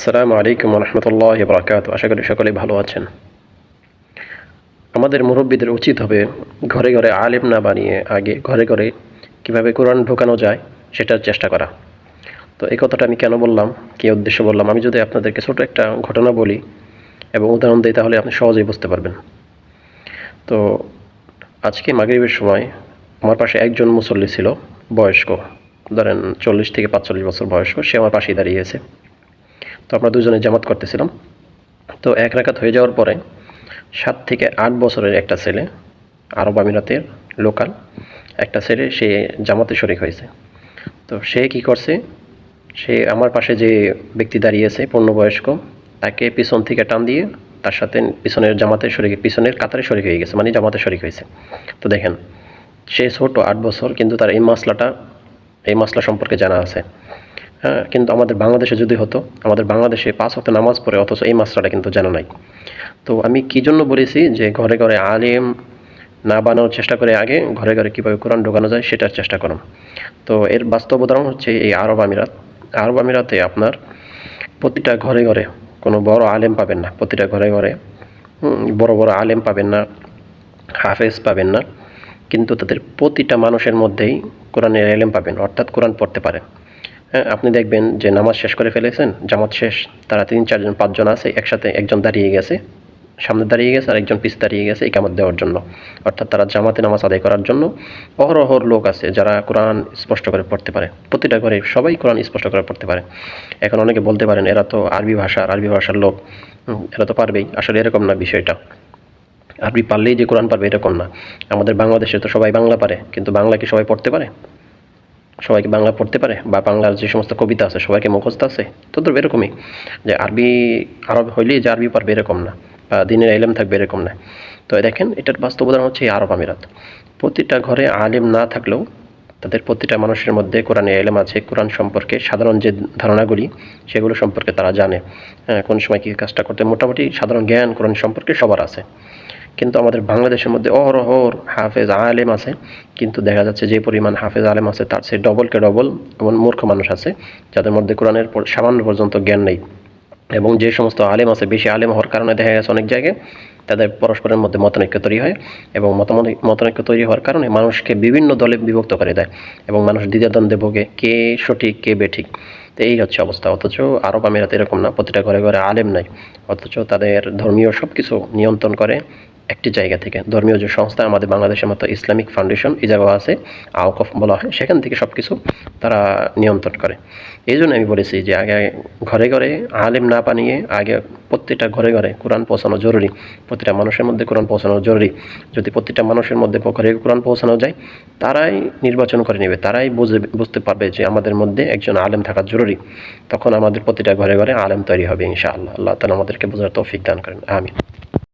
আসসালামু আলাইকুম রহমতুল্লাহ বরাকাত আশা করি সকলেই ভালো আছেন। আমাদের মুরব্বীদের উচিত হবে ঘরে ঘরে আলেম না বানিয়ে আগে ঘরে ঘরে কীভাবে কোরআন ঢোকানো যায় সেটার চেষ্টা করা। তো এই কথাটা আমি কেন বললাম? কী উদ্দেশ্য বললাম? আমি যদি আপনাদেরকে ছোটো একটা ঘটনা বলি এবং উদাহরণ দিই, তাহলে আপনি সহজেই বুঝতে পারবেন। তো আজকে মাগরিবের সময় আমার পাশে একজন মুসল্লি ছিল, বয়স্ক। ধরেন চল্লিশ থেকে পাঁচচল্লিশ বছর বয়স্ক, সে আমার পাশেই দাঁড়িয়েছে তো আমরা দুজনে জামাত করতেছিলাম। তো এক রাকাত হয়ে যাওয়ার পরে সাত থেকে আট বছরের একটা ছেলে, আরব আমিরাতের লোকাল একটা ছেলে, সে জামাতে শরিক হয়েছে। তো সে কি করছে, সে আমার পাশে যে ব্যক্তি দাঁড়িয়েছে পূর্ণবয়স্ক, তাকে পিছন থেকে টান দিয়ে তার সাথে পিছনের জামাতে শরিক, পিছনের কাতারে শরিক হয়ে গেছে মানে জামাতে শরিক হয়েছে। তো দেখেন, সে ছোট আট বছর, কিন্তু তার এই মশলাটা এই মশলা সম্পর্কে জানা আছে। হ্যাঁ কিন্তু আমাদের বাংলাদেশে যদি হতো, আমাদের বাংলাদেশে পাঁচ হতে নামাজ পড়ে অথচ এই মাসলাটা কিন্তু জানা নাই। তো আমি কী জন্য বলেছি যে ঘরে ঘরে আলেম না বানানোর চেষ্টা করে আগে ঘরে ঘরে কীভাবে কোরআন ঢোকানো যায় সেটার চেষ্টা করুন। তো এর বাস্তব উদাহরণ হচ্ছে এই আরব আমিরাত। আরব আমিরাতে আপনার প্রতিটা ঘরে ঘরে কোনো বড় আলেম পাবেন না, প্রতিটা ঘরে ঘরে বড় বড় আলেম পাবেন না, হাফেজ পাবেন না, কিন্তু তাদের প্রতিটা মানুষের মধ্যেই কোরআনের আলেম পাবেন, অর্থাৎ কোরআন পড়তে পারে হ্যাঁ আপনি দেখবেন যে নামাজ শেষ করে ফেলেছেন, জামাত শেষ, তারা তিন, চারজন, পাঁচজন আছে, একসাথে একজন দাঁড়িয়ে গেছে, সামনে দাঁড়িয়ে গেছে আর একজন পিছ দাঁড়িয়ে গেছে এই কামত দেওয়ার জন্য। অর্থাৎ তারা জামাতে নামাজ আদায় করার জন্য অহরহর লোক আছে যারা কোরআন স্পষ্ট করে পড়তে পারে। প্রতিটা ঘরে সবাই কোরআন স্পষ্ট করে পড়তে পারে। এখন অনেকে বলতে পারেন, এরা তো আরবি ভাষার আরবি ভাষার লোক। এরা তো পারবেই। আসলে এরকম না বিষয়টা। আরবি পারলেই যে কোরআন পারবে এরকম না। আমাদের বাংলাদেশে তো সবাই বাংলা পারে, কিন্তু বাংলা কি সবাই পড়তে পারে? সবাইকে বাংলা পড়তে পারে বা বাংলার যে সমস্ত কবিতা আছে, সবাইকে মুখস্থ আছে, তো তো এরকমই যে আরবি, আরব হইলেই যে আরবি পারবে এরকম না বা দিনের এলেম থাকবে এরকম না। তো দেখেন, এটার বাস্তব উদাহরণ হচ্ছে আরব আমিরাত। প্রতিটা ঘরে আলেম না থাকলেও তাদের প্রতিটা মানুষের মধ্যে কোরআনে এলেম আছে, কোরআন সম্পর্কে সাধারণ যে ধারণাগুলি, সেগুলো সম্পর্কে তারা জানে। কোন সময় কী কাজটা করতে, মোটামুটি সাধারণ জ্ঞান কোরআন সম্পর্কে সবার আছে। কিন্তু আমাদের বাংলাদেশের মধ্যে অহরহর হাফেজ আলেম আছে। কিন্তু দেখা যাচ্ছে যে পরিমাণ হাফেজ আলেম আছে, তার সে ডবলকে ডবল এমন মূর্খ মানুষ আছে, যাদের মধ্যে কোরআনের সামান্য পর্যন্ত জ্ঞান নেই। এবং যে সমস্ত আলেম আছে, বেশি আলেম হওয়ার কারণে দেখা গেছে অনেক জায়গায় তাদের পরস্পরের মধ্যে মতনৈক্য তৈরি হয় এবং মতনৈক্য তৈরি হওয়ার কারণে মানুষকে বিভিন্ন দলে বিভক্ত করে দেয় এবং মানুষ দ্বিতীয়দ্বন্দ্বে ভোগে, কে সঠিক, কে বেঠিক। তো এই হচ্ছে অবস্থা। অথচ আরব আমিরাতে এরকম না, প্রতিটা ঘরে ঘরে আলেম নাই। অথচ তাদের ধর্মীয় সব কিছু নিয়ন্ত্রণ করে। একটি জায়গা থেকে। ধর্মীয় যে সংস্থা আমাদের বাংলাদেশের মতো ইসলামিক ফাউন্ডেশন, এই জায়গা আছে আওকফ বলা হয়, সেখান থেকে সব কিছু তারা নিয়ন্ত্রণ করে। এই জন্য আমি বলেছি যে আগে ঘরে ঘরে আলেম না বানিয়ে, আগে প্রত্যেকটা ঘরে ঘরে কোরআন পৌঁছানো জরুরি, প্রতিটা মানুষের মধ্যে কোরআন পৌঁছানো জরুরি। যদি প্রতিটা মানুষের মধ্যে ঘরে কোরআন পৌঁছানো যায়, তারাই নির্বাচন করে নেবে, তারাই বুঝে, বুঝতে পারবে যে আমাদের মধ্যে একজন আলেম থাকা জরুরি। তখন আমাদের প্রতিটা ঘরে ঘরে আলেম তৈরি হবে ইনশাআল্লাহ। আল্লাহ তালা আমাদেরকে বোঝার তৌফিক দান করেন। আমি